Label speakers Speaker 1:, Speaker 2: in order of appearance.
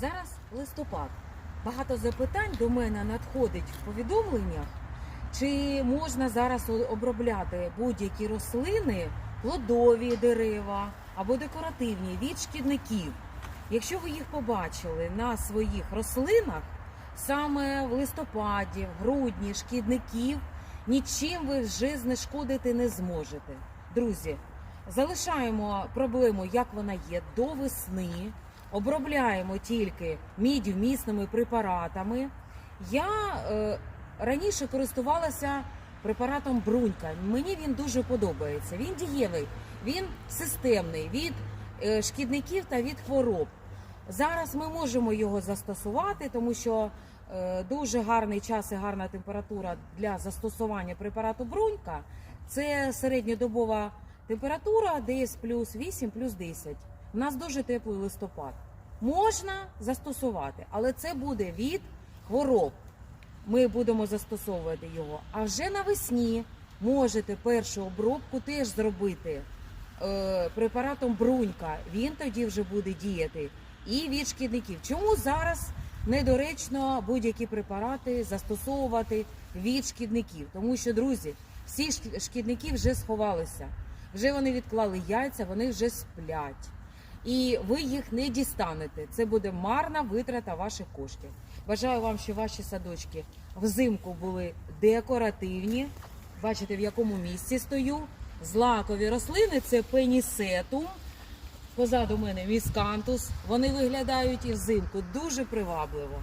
Speaker 1: Зараз листопад. Багато запитань до мене надходить в повідомленнях, чи можна зараз обробляти будь-які рослини, плодові дерева або декоративні від шкідників. Якщо ви їх побачили на своїх рослинах, саме в листопаді, в грудні шкідників, нічим ви вже знешкодити не зможете. Друзі, залишаємо проблему, як вона є, до весни. Обробляємо тільки мідь-вмісними препаратами. Я е, раніше користувалася препаратом Брунька. Мені він дуже подобається. Він дієвий, він системний від е, шкідників та від хвороб. Зараз ми можемо його застосувати, тому що е, дуже гарний час і гарна температура для застосування препарату Брунька. Це середньодобова температура десь плюс 8, плюс 10. У нас дуже теплий листопад. Можна застосувати, але це буде від хвороб. Ми будемо застосовувати його. А вже навесні можете першу обробку теж зробити е, препаратом Брунька. Він тоді вже буде діяти і від шкідників. Чому зараз недоречно будь-які препарати застосовувати від шкідників? Тому що, друзі, всі шк- шкідники вже сховалися, вже вони відклали яйця, вони вже сплять. І ви їх не дістанете. Це буде марна витрата ваших коштів. Бажаю вам, щоб ваші садочки взимку були декоративні. Бачите, в якому місці стою. Злакові рослини це пенісетум. Позаду мене міскантус. Вони виглядають і взимку дуже привабливо.